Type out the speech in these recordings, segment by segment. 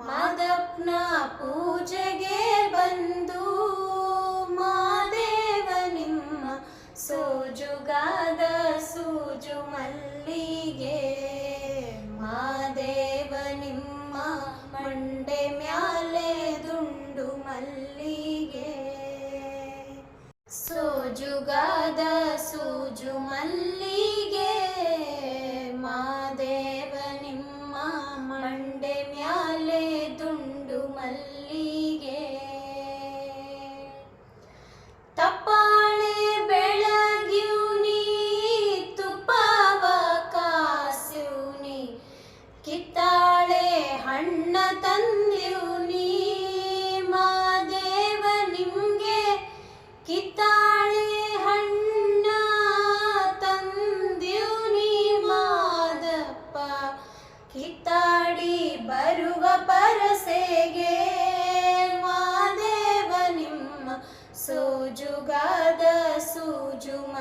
ಮಾದಪ್ಪನ ಪೂಜೆಗೆ ಬಂದು ಮಾದೇವ ನಿಮ್ಮ ಸೋಜುಗಾದ ಸೂಜು ಮಲ್ಲಿಗೆ. ಮಾದೇವ ನಿಮ್ಮ ಮಂಡೆ ಮ್ಯಾಲೆ ದುಂಡು ಮಲ್ಲಿಗೆ. ಸೋಜುಗಾದ ಸೂಜು ಮಲ್ಲಿಗೆ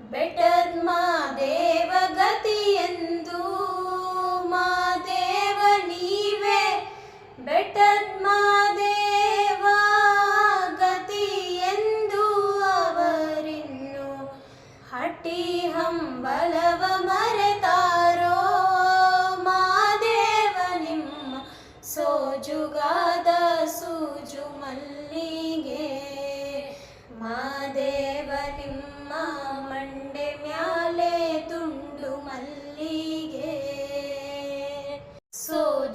ಬೆಟ್ಟದ ಮಾದೇವ ಎಂದು ಮಾದೇವ ನೀವೇ ಬೆಟ್ಟದ ಮಾದೇವ ಎಂದು ಅವರಿನ್ನು ಹಟ್ಟಿ ಹಂಬಲವ ಮರೆತಾರೋ ಮಾದೇವ ನಿಮ್ಮ ಸೋಜುಗಾದ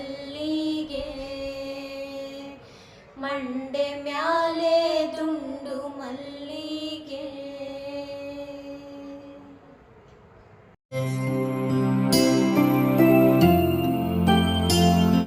ಮಲ್ಲಿಗೆ. ಮಂಡೆ ಮ್ಯಾಲೆ ದುಂಡು ಮಲ್ಲಿಗೆ